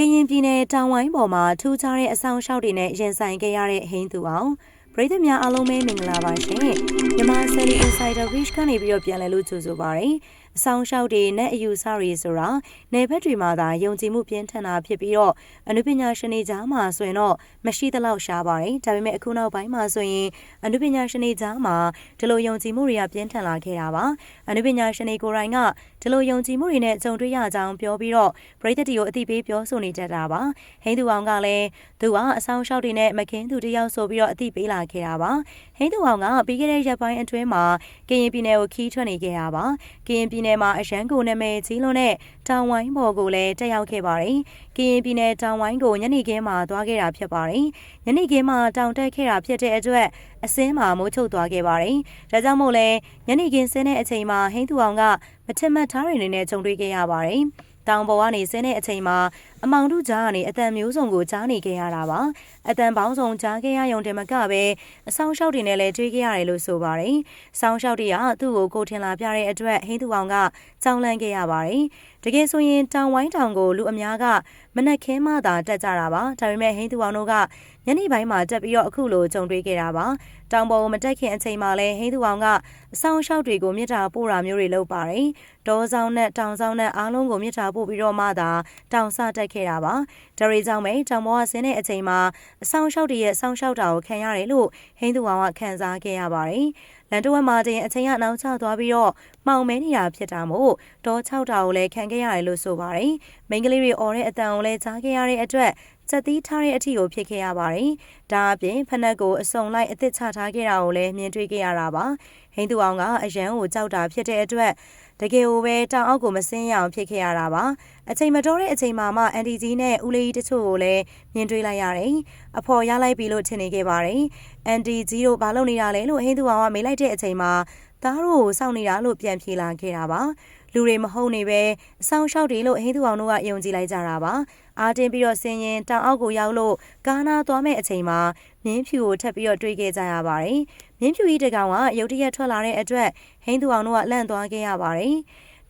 ကရင်ပြည်နယ်တောင်ဝိုင်းပေါ်မှာထူးခြားတဲ့အဆောင်ရှောက်တွေနဲ့ရင်ဆိုင်ခဲ့ရတဲ့ဟိန်းသူအောင်ပရိသတ်များအားလုံးပဲမင်္ဂလာပါရှင်မြန်မာဆယ်လီ Insider Reach ကနေပြီးတော့ပြန်လည်လို့ကြိုဆိုပါရစေ အဆောင်ရှောက်တွေနဲ့အယူဆတွေဆိုတာနယ်ဘက်တွေမှာသာယုံကြည်မှုပြင်းထန်တာဖြစ်ပြီးတော့အနုပညာရှင်တွေကြားမှာဆိုရင်တော့မရှိသလောက်ရှားပါတယ်ဒါပေမဲ့အခုနောက်ပိုင်းမှာဆိုရင်အနုပညာရှင်တွေကြားမှာဒီလိုယုံကြည်မှုတွေကပြင်းထန်လာခဲ့တာပါအနုပညာရှင်တွေကိုယ်တိုင်ကဒီလိုယုံကြည်မှုတွေနဲ့ကြုံတွေ့ရကြောင်းပြောပြီးတော့ပရိသတ်တွေကိုအသိပေးပြောဆိုနေတတ်တာပါဟိန်းသူအောင်ကလည်းသူကအဆောင်ရှောက်တွေနဲ့မခင်သူတယောက်ဆိုပြီးတော့အသိပေးလာခဲ့တာပါဟိန်းသူအောင်ကပြီးခဲ့တဲ့ရက်ပိုင်းအတွင်းမှာကရင်ပြည်နယ်ကိုခီးထွက်နေခဲ့တာပါကရင်ပြည်နယ်မှာအရန်ကိုနာမည်ကြီးလွန်းတဲ့တောင်ဝိုင်းဘော်ကိုလည်းတက်ရောက်ခဲ့ပါတယ်ကရင်ပြည်နယ်တောင်ဝိုင်းကိုညနေခင်းမှာသွားခဲ့တာဖြစ်ပါတယ်ညနေခင်းမှာတောင်တက်ခဲ့တာဖြစ်တဲ့အတွက်အစင်းမှာမိုးချုပ်သွားခဲ့ပါတယ်ဒါကြောင့်မို့လဲညနေခင်းဆင်းတဲ့အချိန်မှာဟိန်းသူအောင်ကမထင်မှတ်ထားတွေနဲ့ကြုံတွေ့ခဲ့ရပါတယ်တောင်ပေါ်ကနေဆင်းတဲ့အချိန်မှာ အမောင်တို့ကြားကနေအတန်မျိုးစုံကိုကြားနေခဲ့ရတာပါအတန်ပေါင်းစုံကြားခဲ့ရရုံတည်းမကပဲအဆောင်လျှောက်တွေနဲ့လည်းတွေ့ခဲ့ရတယ်လို့ဆိုပါတယ်ဆောင်းလျှောက်တွေကသူ့ကိုကိုထင်လာပြတဲ့အတွက်ဟင်းသူအောင်ကကြောင်လန့်ခဲ့ရပါတယ်တကယ်ဆိုရင်တောင်ဝိုင်းတောင်ကိုလူအများကမနက်ခင်းမှသာတက်ကြတာပါဒါပေမဲ့ဟင်းသူအောင်တို့ကညနေပိုင်းမှာတက်ပြီးတော့အခုလိုကြုံတွေ့ခဲ့တာပါတောင်ပေါ်မတက်ခင်အချိန်မှာလဲဟင်းသူအောင်ကအဆောင်လျှောက်တွေကိုမြစ်တာပို့တာမျိုးတွေလုပ်ပါတယ်ဒေါဆောင်နဲ့တောင်ဆောင်နဲ့အားလုံးကိုမြစ်တာပို့ပြီးတော့မှသာတောင်ဆတက်ခဲ့တာပါဒါရီကြောင့်ပဲတောင်ပေါ်ကဆင်းတဲ့အချိန်မှာအဆောင်လျှောက်တွေရဲ့ဆောင်းလျှောက်တာကိုခံရတယ်လို့ဟင်းသူအောင်ကခံစားခဲ့ရပါတယ်လန်တဝက်မှာတင်အချိန်ကနောက်ကျသွားပြီးတော့မှောင်မဲနေတာဖြစ်တာမို့ဒေါ်6တာကိုလည်းခံခဲ့ရတယ်လို့ဆိုပါတယ်မိန်းကလေးတွေអော်တဲ့အတန်ကိုလည်းကြားခဲ့ရတဲ့အတွက်စက်သီးထားတဲ့အထီကိုဖြစ်ခဲ့ရပါတယ်။ဒါအပြင်ဖနက်ကိုအစုံလိုက်အသစ်ချထားခဲ့တာကိုလည်းမြင်တွေ့ခဲ့ရတာပါ။ဟိန်းသူအောင်ကအရန်ကိုကြောက်တာဖြစ်တဲ့အတွက်တကယ်ကိုပဲတောင်အောက်ကိုမဆင်းရအောင်ဖြစ်ခဲ့ရတာပါအချိန်မတော်တဲ့အချိန်မှာမှအန်တီကြီးနဲ့ဦးလေးကြီးတချို့ကိုလည်းမြင်တွေ့လိုက်ရတယ်အဖော်ရလိုက်ပြီလို့ထင်နေခဲ့ပါတယ်အန်တီကြီးတို့ဘာလုပ်နေတာလဲလို့ဟင်းသူအောင်ကမေးလိုက်တဲ့အချိန်မှာသားတို့ကိုစောင့်နေတာလို့ပြန်ဖြေလာခဲ့တာပါလူတွေမဟုတ်နေပဲအဆောင်လျှောက်တယ်လို့ဟင်းသူအောင်တို့ကယုံကြည်လိုက်ကြတာပါအားတင်းပြီးတော့ဆင်းရင်တောင်အောက်ကိုရောက်လို့ကားနာသွားမဲ့အချိန်မှာမြင်းဖြူကိုထပ်ပြီးတော့တွေးခဲ့ကြရပါတယ်မြင်းဖြူကြီးတကောင်ကရုတ်တရက်ထွက်လာတဲ့အတွက်ဟင်းသူအောင်တို့ကလန့်သွားခဲ့ရပါတယ်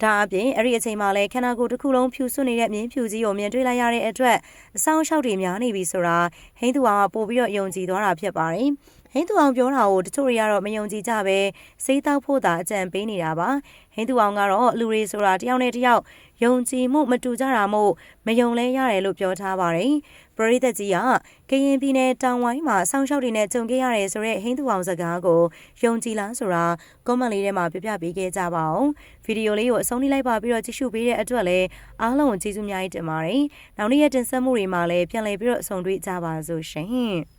ဒါအပြင်အဲ့ဒီအချိန်မှာလဲခန္ဓာကိုယ်တစ်ခုလုံးဖြူဆွနေတဲ့မြင်းဖြူကြီးကိုမြင်တွေ့လိုက်ရတဲ့အတွက်အဆောင်လျှောက်တွေများနေပြီဆိုတာဟင်းသူအောင်ကပို့ပြီးတော့ယုံကြည်သွားတာဖြစ်ပါတယ် ဟင်းသူအောင်ပြောတာကိုတချို့တွေကတော့မယုံကြည်ကြပဲစိတ်တောက်ဖို့သာအကြံပေးနေတာပါဟင်းသူအောင်ကတော့လူတွေဆိုတာတယောက်နဲ့တယောက်ယုံကြည်မှုမတူကြတာမို့မယုံလဲရတယ်လို့ပြောထားပါတယ်ပရိသတ်ကြီးကကရင်ပြည်နယ်တောင်ဝိုင်းမှာဆောင်းလျှောက်တွေနဲ့ကြုံခဲ့ရတယ်ဆိုတဲ့ဟင်းသူအောင်စကားကိုယုံကြည်လားဆိုတာကွန်မန့်လေးထဲမှာပြပြပေးခဲ့ကြပါအောင်ဗီဒီယိုလေးကိုအဆုံးထိလိုက်ပါပြီးတော့ကြည့်ရှုပေးတဲ့အတွက်လည်းအားလုံးကိုကျေးဇူးများကြီးတင်ပါတယ်နောက်နေ့ရက်တင်ဆက်မှုတွေမှာလည်းပြန်လည်ပြီးတော့အဆုံးတွေ့ကြပါစို့ရှင်